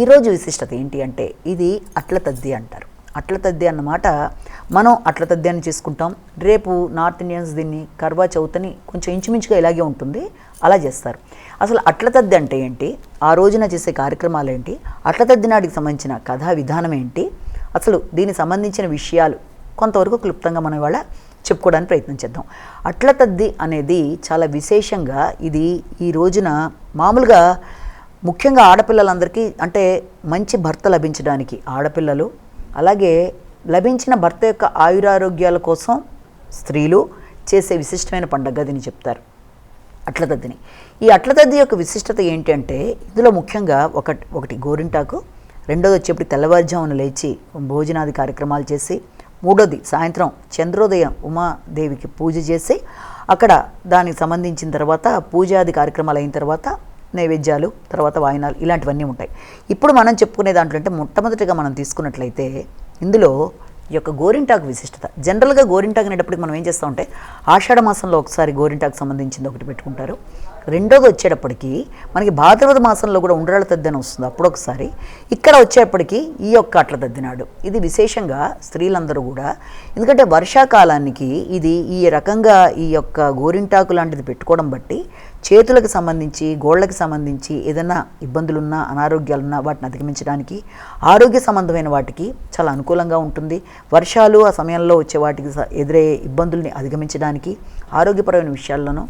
ఈరోజు విశిష్టత ఏంటి అంటే ఇది అట్ల తద్ది అంటారు. అట్ల తద్ది అన్నమాట మనం అట్ల తద్ది అని చేసుకుంటాం. రేపు నార్త్ ఇండియన్స్ దీన్ని కర్వా చౌతని కొంచెం ఇంచుమించుగా ఇలాగే ఉంటుంది. అలా చేస్తారు. అసలు అట్ల తద్ది అంటే ఏంటి? ఆ రోజున చేసే కార్యక్రమాలు ఏంటి? అట్ల తద్ది నాటికి సంబంధించిన కథా విధానం ఏంటి? అసలు దీనికి సంబంధించిన విషయాలు కొంతవరకు క్లుప్తంగా మనం ఇవాళ చెప్పుకోవడానికి ప్రయత్నం చేద్దాం. అట్ల తద్ది అనేది చాలా విశేషంగా ఇది ఈ రోజున మామూలుగా ముఖ్యంగా ఆడపిల్లలందరికీ అంటే మంచి భర్త లభించడానికి ఆడపిల్లలు అలాగే లభించిన భర్త యొక్క ఆయురారోగ్యాల కోసం స్త్రీలు చేసే విశిష్టమైన పండగ దీన్ని చెప్తారు. అట్లతద్దిని. ఈ అట్లతద్ది యొక్క విశిష్టత ఏంటంటే ఇందులో ముఖ్యంగా ఒక ఒకటి గోరింటాకు రెండోది వచ్చేప్పుడు తెల్లవారుజామున లేచి భోజనాది కార్యక్రమాలు చేసి మూడోది సాయంత్రం చంద్రోదయం ఉమాదేవికి పూజ చేసి అక్కడ దానికి సంబంధించిన తర్వాత పూజాది కార్యక్రమాలు అయిన తర్వాత నైవేద్యాలు తర్వాత వాయినాలు ఇలాంటివన్నీ ఉంటాయి. ఇప్పుడు మనం చెప్పుకునే దాంట్లో అంటే మొట్టమొదటిగా మనం తీసుకున్నట్లయితే ఇందులో ఈ యొక్క గోరింటాకు విశిష్టత. జనరల్గా గోరింటాకు అనేటప్పటికి మనం ఏం చేస్తామంటే ఆషాఢ మాసంలో ఒకసారి గోరింటాకు సంబంధించింది ఒకటి పెట్టుకుంటారు. రెండోది వచ్చేటప్పటికి మనకి భాద్రపద మాసంలో కూడా ఉండ్రాళ్ళ తద్దని వస్తుంది అప్పుడొకసారి. ఇక్కడ వచ్చేటప్పటికి ఈ యొక్క అట్ల తద్దినాడు. ఇది విశేషంగా స్త్రీలందరూ కూడా ఎందుకంటే వర్షాకాలానికి ఇది ఈ రకంగా ఈ యొక్క గోరింటాకు లాంటిది పెట్టుకోవడం బట్టి చేతులకు సంబంధించి గోళ్ళకి సంబంధించి ఏదైనా ఇబ్బందులున్నా అనారోగ్యాలున్నా వాటిని అధిగమించడానికి ఆరోగ్య సంబంధమైన వాటికి చాలా అనుకూలంగా ఉంటుంది. వర్షాలు ఆ సమయంలో వచ్చే వాటికి స- ఎదురయ్యే ఇబ్బందుల్ని అధిగమించడానికి ఆరోగ్యపరమైన విషయాల్లోనూ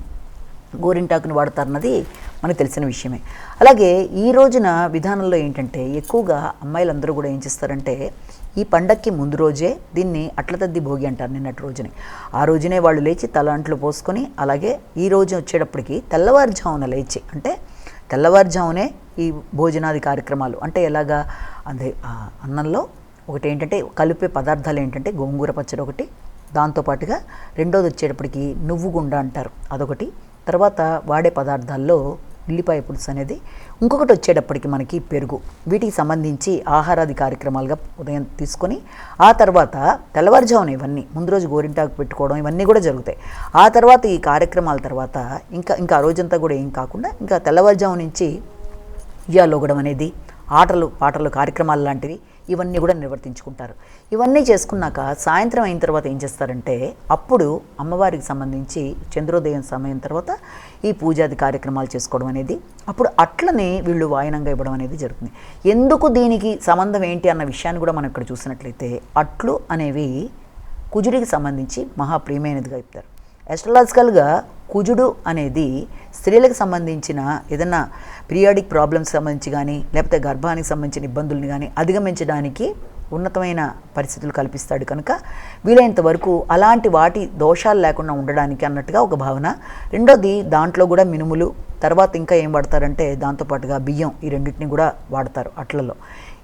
గోరింటాకుని వాడతారన్నది మనకు తెలిసిన విషయమే. అలాగే ఈ రోజున విధానంలో ఏంటంటే ఎక్కువగా అమ్మాయిలందరూ కూడా ఏం చేస్తారంటే ఈ పండక్కి ముందు రోజే దీన్ని అట్లతద్ది భోగి అంటారు నిన్నటి రోజుని. ఆ రోజునే వాళ్ళు లేచి తలంట్లు పోసుకొని అలాగే ఈ రోజు వచ్చేటప్పటికి తెల్లవారుజామున లేచి అంటే తెల్లవారుజామునే ఈ భోజనాది కార్యక్రమాలు అంటే ఎలాగా అదే అన్నంలో ఒకటి ఏంటంటే కలిపే పదార్థాలు ఏంటంటే గోంగూర పచ్చడి ఒకటి దాంతోపాటుగా రెండోది వచ్చేటప్పటికి నువ్వు గుండ అంటారు. అదొకటి. తర్వాత వాడే పదార్థాల్లో ఉల్లిపాయ పులుసు అనేది ఇంకొకటి వచ్చేటప్పటికి మనకి పెరుగు. వీటికి సంబంధించి ఆహారాది కార్యక్రమాలుగా ఉదయం తీసుకొని ఆ తర్వాత తెల్లవారుజామున ఇవన్నీ ముందు రోజు గోరింటాకు పెట్టుకోవడం ఇవన్నీ కూడా జరుగుతాయి. ఆ తర్వాత ఈ కార్యక్రమాల తర్వాత ఇంకా ఇంకా ఆ రోజంతా కూడా ఏం కాకుండా ఇంకా తెల్లవారుజాము నుంచి ఇయ్యాలోగడం అనేది ఆటలు పాటలు కార్యక్రమాలు లాంటివి ఇవన్నీ కూడా నిర్వర్తించుకుంటారు. ఇవన్నీ చేసుకున్నాక సాయంత్రం అయిన తర్వాత ఏం చేస్తారంటే అప్పుడు అమ్మవారికి సంబంధించి చంద్రోదయం సమయం తర్వాత ఈ పూజాది కార్యక్రమాలు చేసుకోవడం అనేది అప్పుడు అట్లనే వీళ్ళు వాయనంగా ఇవ్వడం అనేది జరుగుతుంది. ఎందుకు దీనికి సంబంధం ఏంటి అన్న విషయాన్ని కూడా మనం ఇక్కడ చూసినట్లయితే అట్లు అనేవి కుజుడికి సంబంధించి మహాప్రియమైనదిగా చెప్తారు. ఎస్ట్రలాజికల్గా కుజుడు అనేది స్త్రీలకు సంబంధించిన ఏదైనా పీరియాడిక్ ప్రాబ్లమ్స్ సంబంధించి కానీ లేకపోతే గర్భానికి సంబంధించిన ఇబ్బందుల్ని కానీ అధిగమించడానికి ఉన్నతమైన పరిస్థితులు కల్పిస్తాడు కనుక వీలైనంత వరకు అలాంటి వాటి దోషాలు లేకుండా ఉండడానికి అన్నట్టుగా ఒక భావన. రెండోది దాంట్లో కూడా మినుములు తర్వాత ఇంకా ఏం వాడతారంటే దాంతోపాటుగా బియ్యం ఈ రెండింటిని కూడా వాడతారు అట్లలో.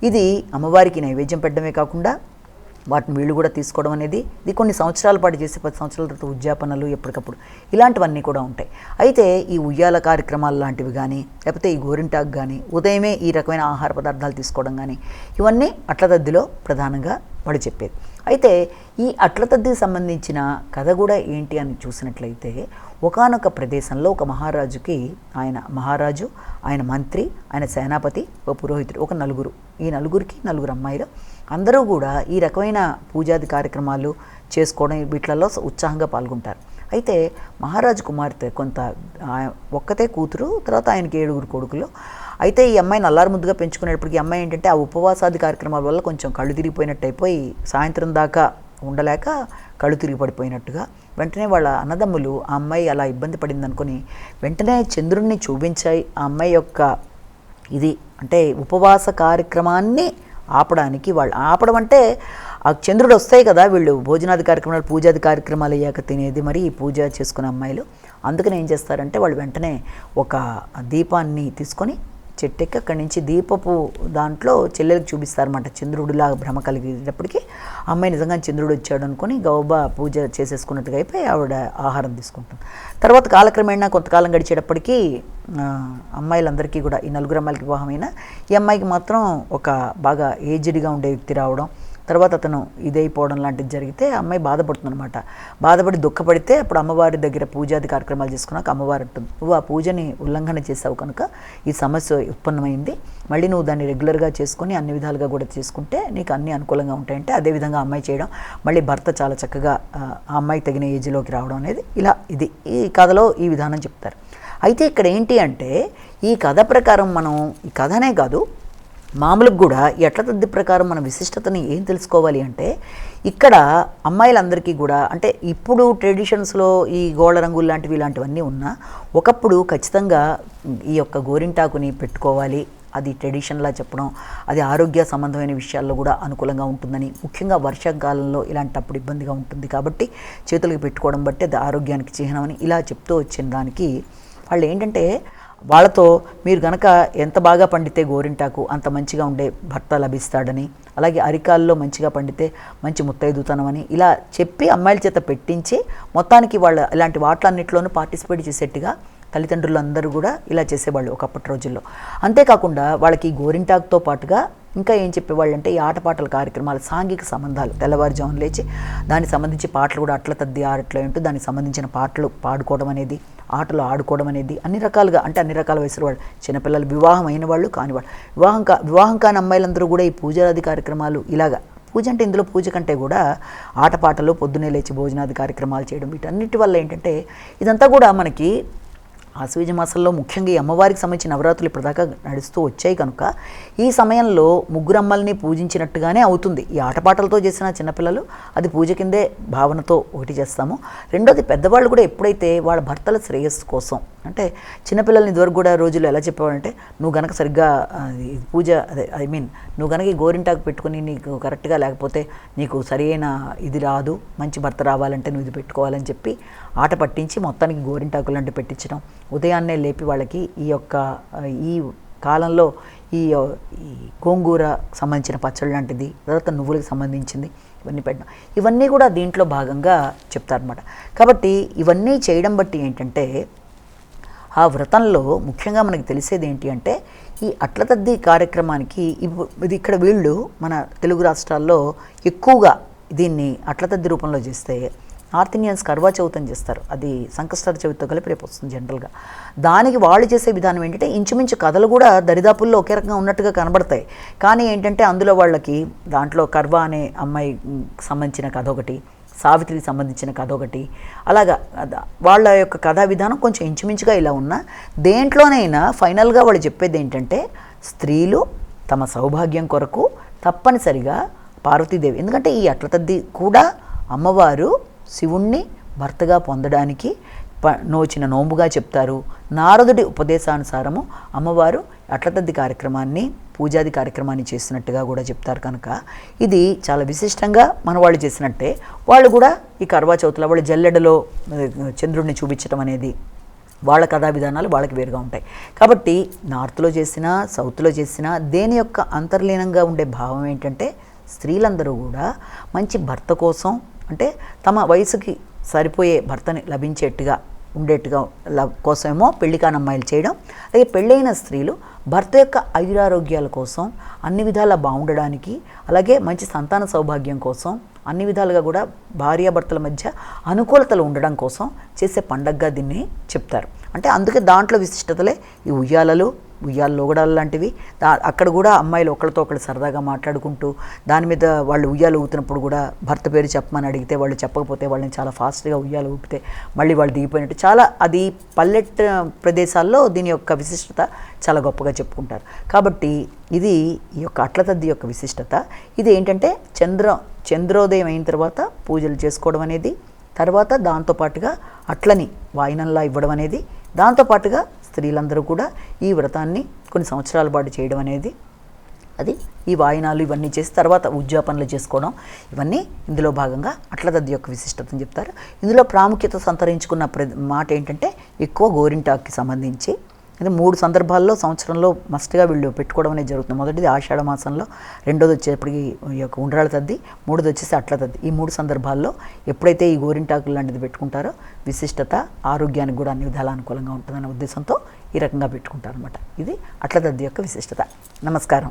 ఇది అమ్మవారికి నైవేద్యం పెట్టడమే కాకుండా వాటిని వీళ్ళు కూడా తీసుకోవడం అనేది ఇది కొన్ని సంవత్సరాల పాటు చేసి పది సంవత్సరాల తర్వాత ఉద్యాపనలు ఎప్పటికప్పుడు ఇలాంటివన్నీ కూడా ఉంటాయి. అయితే ఈ ఉయ్యాల కార్యక్రమాలు లాంటివి కానీ లేకపోతే ఈ గోరింటాకు కానీ ఉదయమే ఈ రకమైన ఆహార పదార్థాలు తీసుకోవడం కానీ ఇవన్నీ అట్లదద్దిలో ప్రధానంగా వాడు చెప్పేది. అయితే ఈ అట్లతద్దికి సంబంధించిన కథ కూడా ఏంటి అని చూసినట్లయితే ఒకానొక ప్రదేశంలో ఒక మహారాజుకి ఆయన మహారాజు ఆయన మంత్రి ఆయన సేనాపతి ఒక పురోహితుడు ఒక నలుగురు. ఈ నలుగురికి నలుగురు అమ్మాయిలు. అందరూ కూడా ఈ రకమైన పూజాది కార్యక్రమాలు చేసుకోవడం వీటిలలో ఉత్సాహంగా పాల్గొంటారు. అయితే మహారాజు కుమార్తె కొంత ఒక్కతే కూతురు తర్వాత ఆయనకి ఏడుగురు కొడుకులు. అయితే ఈ అమ్మాయిని అల్లారు ముద్దుగా పెంచుకునేటప్పటికి ఈ అమ్మాయి ఏంటంటే ఆ ఉపవాసాది కార్యక్రమాల వల్ల కొంచెం కళ్ళు తిరిగిపోయినట్టు అయిపోయి సాయంత్రం దాకా ఉండలేక కళ్ళు తిరిగి పడిపోయినట్టుగా వెంటనే వాళ్ళ అన్నదమ్ములు ఆ అమ్మాయి అలా ఇబ్బంది పడింది అనుకుని వెంటనే చంద్రుణ్ణి చూపించాయి. ఆ అమ్మాయి యొక్క ఇది అంటే ఉపవాస కార్యక్రమాన్ని ఆపడానికి వాళ్ళు ఆపడం అంటే ఆ చంద్రుడు వస్తాయి కదా వీళ్ళు భోజనాది కార్యక్రమాలు పూజాది కార్యక్రమాలు అయ్యాక తినేది మరి ఈ పూజ చేసుకునే అమ్మాయిలు. అందుకని ఏం చేస్తారంటే వాళ్ళు వెంటనే ఒక దీపాన్ని తీసుకొని చెట్టెక్కి అక్కడి నుంచి దీపపు దాంట్లో చెల్లెలకు చూపిస్తారన్నమాట. చంద్రుడిలా భ్రమ కలిగేటప్పటికి అమ్మాయి నిజంగా చంద్రుడు వచ్చాడు అనుకుని గౌబా పూజ చేసేసుకున్నట్టుగా అయిపోయి ఆవిడ ఆహారం తీసుకుంటుంది. తర్వాత కాలక్రమేణా కొంతకాలం గడిచేటప్పటికి అమ్మాయిలందరికీ కూడా ఈ నలుగురు అమ్మాయిలకి వివాహమైన ఈ అమ్మాయికి మాత్రం ఒక బాగా ఏజ్డ్గా ఉండే వ్యక్తి రావడం తర్వాత అతను ఇదైపోవడం లాంటిది జరిగితే అమ్మాయి బాధపడుతుంది అనమాట బాధపడి దుఃఖపడితే అప్పుడు అమ్మవారి దగ్గర పూజాది కార్యక్రమాలు చేసుకున్నాక అమ్మవారు అంటుంది నువ్వు ఆ పూజని ఉల్లంఘన చేసావు కనుక ఈ సమస్య ఉత్పన్నమైంది. మళ్ళీ నువ్వు దాన్ని రెగ్యులర్గా చేసుకొని అన్ని విధాలుగా కూడా చేసుకుంటే నీకు అన్ని అనుకూలంగా ఉంటాయంటే అదేవిధంగా అమ్మాయి చేయడం మళ్ళీ భర్త చాలా చక్కగా ఆ అమ్మాయి తగిన ఏజ్లోకి రావడం అనేది ఇలా ఇది. ఈ కథలో ఈ విధానం చెప్తారు. అయితే ఇక్కడ ఏంటి అంటే ఈ కథ ప్రకారం మనం ఈ కథనే కాదు మామూలుగా కూడా ఎట్ల తద్ది ప్రకారం మన విశిష్టతని ఏం తెలుసుకోవాలి అంటే ఇక్కడ అమ్మాయిలందరికీ కూడా అంటే ఇప్పుడు ట్రెడిషన్స్లో ఈ గోళ్ళ రంగులు లాంటివి ఇలాంటివన్నీ ఉన్నా ఒకప్పుడు ఖచ్చితంగా ఈ యొక్క గోరింటాకుని పెట్టుకోవాలి. అది ట్రెడిషన్లా చెప్పడం అది ఆరోగ్య సంబంధమైన విషయాల్లో కూడా అనుకూలంగా ఉంటుందని ముఖ్యంగా వర్షాకాలంలో ఇలాంటప్పుడు ఇబ్బందిగా ఉంటుంది కాబట్టి చేతులకు పెట్టుకోవడం బట్టి అది ఆరోగ్యానికి చిహ్నమని ఇలా చెప్తూ వచ్చిన దానికి వాళ్ళు ఏంటంటే వాళ్ళతో మీరు గనక ఎంత బాగా పండితే గోరింటాకు అంత మంచిగా ఉండే భర్త లభిస్తాడని అలాగే అరికాల్లో మంచిగా పండితే మంచి ముత్తైదుతనమని ఇలా చెప్పి అమ్మాయిల చేత పెట్టించి మొత్తానికి వాళ్ళ ఇలాంటి వాటిలన్నింటిలోనూ పార్టిసిపేట్ చేసేట్టుగా తల్లిదండ్రులు అందరూ కూడా ఇలా చేసేవాళ్ళు ఒకప్పటి రోజుల్లో. అంతేకాకుండా వాళ్ళకి గోరింటాకుతో పాటుగా ఇంకా ఏం చెప్పేవాళ్ళు అంటే ఈ ఆటపాటల కార్యక్రమాలు సాంఘిక సంబంధాలు. తెల్లవారుజామున లేచి దానికి సంబంధించి పాటలు కూడా అట్ల తద్ది ఆరట్లో ఏంటో దానికి సంబంధించిన పాటలు పాడుకోవడం అనేది ఆటలు ఆడుకోవడం అనేది అన్ని రకాలుగా అంటే అన్ని రకాల వయసు వాళ్ళు చిన్నపిల్లలు వివాహం అయిన వాళ్ళు కాని వాళ్ళు వివాహం కా వివాహం కాని అమ్మాయిలందరూ కూడా ఈ పూజాది కార్యక్రమాలు ఇలాగా పూజ అంటే ఇందులో పూజ కంటే కూడా ఆటపాటలు పొద్దున్నే లేచి భోజనాది కార్యక్రమాలు చేయడం వీటన్నిటి వల్ల ఏంటంటే ఇదంతా కూడా మనకి ఆశ్వీజ మాసంలో ముఖ్యంగా ఈ అమ్మవారికి సంబంధించిన నవరాత్రులు ఇప్పటిదాకా నడుస్తూ వచ్చాయి కనుక ఈ సమయంలో ముగ్గురు అమ్మల్ని పూజించినట్టుగానే అవుతుంది. ఈ ఆటపాటలతో చేసిన చిన్నపిల్లలు అది పూజ కిందే భావనతో ఒకటి చేస్తాము. రెండోది పెద్దవాళ్ళు కూడా ఎప్పుడైతే వాళ్ళ భర్తల శ్రేయస్సు కోసం అంటే చిన్నపిల్లల్ని ఇదివరకు కూడా రోజులు ఎలా చెప్పేవాళ్ళంటే నువ్వు గనక సరిగ్గా పూజ అదే ఐ మీన్ నువ్వు గనక ఈ గోరింటాకు పెట్టుకుని నీకు కరెక్ట్గా లేకపోతే నీకు సరైన ఇది రాదు మంచి భర్త రావాలంటే నువ్వు ఇది పెట్టుకోవాలని చెప్పి ఆట పట్టించి మొత్తానికి గోరింటాకు అంటే పెట్టించడం ఉదయాన్నే లేపి వాళ్ళకి ఈ యొక్క ఈ కాలంలో ఈ గోంగూర సంబంధించిన పచ్చడి లాంటిది తర్వాత నువ్వులకు సంబంధించింది ఇవన్నీ పెట్టడం ఇవన్నీ కూడా దీంట్లో భాగంగా చెప్తారనమాట కాబట్టి ఇవన్నీ చేయడం బట్టి ఏంటంటే ఆ వ్రతంలో ముఖ్యంగా మనకి తెలిసేది ఏంటి అంటే ఈ అట్లతద్ది కార్యక్రమానికి ఇది ఇక్కడ వీళ్ళు మన తెలుగు రాష్ట్రాల్లో ఎక్కువగా దీన్ని అట్లతద్ది రూపంలో చేస్తే నార్త్ ఇండియన్స్ కర్వా చౌత్ అని చేస్తారు. అది సంకష్టర చవితితో కలిపి రేపు వస్తుంది జనరల్గా. దానికి వాళ్ళు చేసే విధానం ఏంటంటే ఇంచుమించు కథలు కూడా దరిదాపుల్లో ఒకే రకంగా ఉన్నట్టుగా కనబడతాయి. కానీ ఏంటంటే అందులో వాళ్ళకి దాంట్లో కర్వా అనే అమ్మాయి సంబంధించిన కథ ఒకటి సావిత్రికి సంబంధించిన కథ ఒకటి అలాగా వాళ్ళ యొక్క కథా విధానం కొంచెం ఇంచుమించుగా ఇలా ఉన్నా దేంట్లోనైనా ఫైనల్గా వాళ్ళు చెప్పేది ఏంటంటే స్త్రీలు తమ సౌభాగ్యం కొరకు తప్పనిసరిగా పార్వతీదేవి ఎందుకంటే ఈ అట్లతద్ది కూడా అమ్మవారు శివుణ్ణి భర్తగా పొందడానికి ప నోచిన నోంబుగా చెప్తారు. నారదుడి ఉపదేశానుసారము అమ్మవారు అట్లతద్ది కార్యక్రమాన్ని పూజాది కార్యక్రమాన్ని చేసినట్టుగా కూడా చెప్తారు కనుక. ఇది చాలా విశిష్టంగా మన వాళ్ళు చేసినట్టే. వాళ్ళు కూడా ఈ కర్వా చౌతుల వాళ్ళు జల్లెడలో చంద్రుడిని చూపించడం అనేది వాళ్ళ కథా విధానాలు వాళ్ళకి వేరుగా ఉంటాయి. కాబట్టి నార్త్లో చేసినా సౌత్లో చేసినా దేని యొక్క అంతర్లీనంగా ఉండే భావం ఏంటంటే స్త్రీలందరూ కూడా మంచి భర్త కోసం అంటే తమ వయసుకి సరిపోయే భర్తని లభించేట్టుగా ఉండేట్టుగా ల- కోసమేమో పెళ్ళి కానమ్మాయిలు చేయడం. అలాగే పెళ్ళైన స్త్రీలు భర్త యొక్క ఐరారోగ్యాల కోసం అన్ని విధాలా బాగుండడానికి అలాగే మంచి సంతాన సౌభాగ్యం కోసం అన్ని విధాలుగా కూడా భార్యాభర్తల మధ్య అనుకూలతలు ఉండడం కోసం చేసే పండగగా దీన్ని చెప్తారు. అంటే అందుకే దాంట్లో విశిష్టతలే ఈ ఉయ్యాలలు ఉయ్యాల లోగడాలు లాంటివి. దా అక్కడ కూడా అమ్మాయిలు ఒకరితో ఒకరు సరదాగా మాట్లాడుకుంటూ దాని మీద వాళ్ళు ఉయ్యాలు ఊగుతున్నప్పుడు కూడా భర్త పేరు చెప్పమని అడిగితే వాళ్ళు చెప్పకపోతే వాళ్ళని చాలా ఫాస్ట్గా ఉయ్యాలు ఊపితే మళ్ళీ వాళ్ళు దిగిపోయినట్టు. చాలా అది పల్లెట్ ప్రదేశాల్లో దీని యొక్క విశిష్టత చాలా గొప్పగా చెప్పుకుంటారు. కాబట్టి ఇది ఈ యొక్క అట్లతద్ది యొక్క విశిష్టత. ఇది ఏంటంటే చంద్ర చంద్రోదయం అయిన తర్వాత పూజలు చేసుకోవడం అనేది తర్వాత దాంతోపాటుగా అట్లని వాయినంలా ఇవ్వడం అనేది దాంతోపాటుగా స్త్రీలందరూ కూడా ఈ వ్రతాన్ని కొన్ని సంవత్సరాల పాటు చేయడం అనేది అది ఈ వాయినాలు ఇవన్నీ చేసి తర్వాత ఉద్యాపనలు చేసుకోవడం ఇవన్నీ ఇందులో భాగంగా అట్లదద్ది యొక్క విశిష్టతను చెప్తారు. ఇందులో ప్రాముఖ్యత సంతరించుకున్న ప్ర మాట ఏంటంటే ఎక్కువ గోరింటాకి సంబంధించి అయితే మూడు సందర్భాల్లో సంవత్సరంలో మస్ట్గా వీళ్ళు పెట్టుకోవడం అనేది జరుగుతుంది. మొదటిది ఆషాఢ మాసంలో రెండోది వచ్చేప్పటికి ఈ యొక్క ఉండ్రాళ్ళ తద్ది మూడోది వచ్చేసి అట్ల తద్ది. ఈ మూడు సందర్భాల్లో ఎప్పుడైతే ఈ గోరింటాకులు లాంటిది పెట్టుకుంటారో విశిష్టత ఆరోగ్యానికి కూడా అన్ని విధాల అనుకూలంగా ఉంటుందనే ఉద్దేశంతో ఈ రకంగా పెట్టుకుంటారు అనమాట ఇది అట్ల తద్ది యొక్క విశిష్టత. నమస్కారం.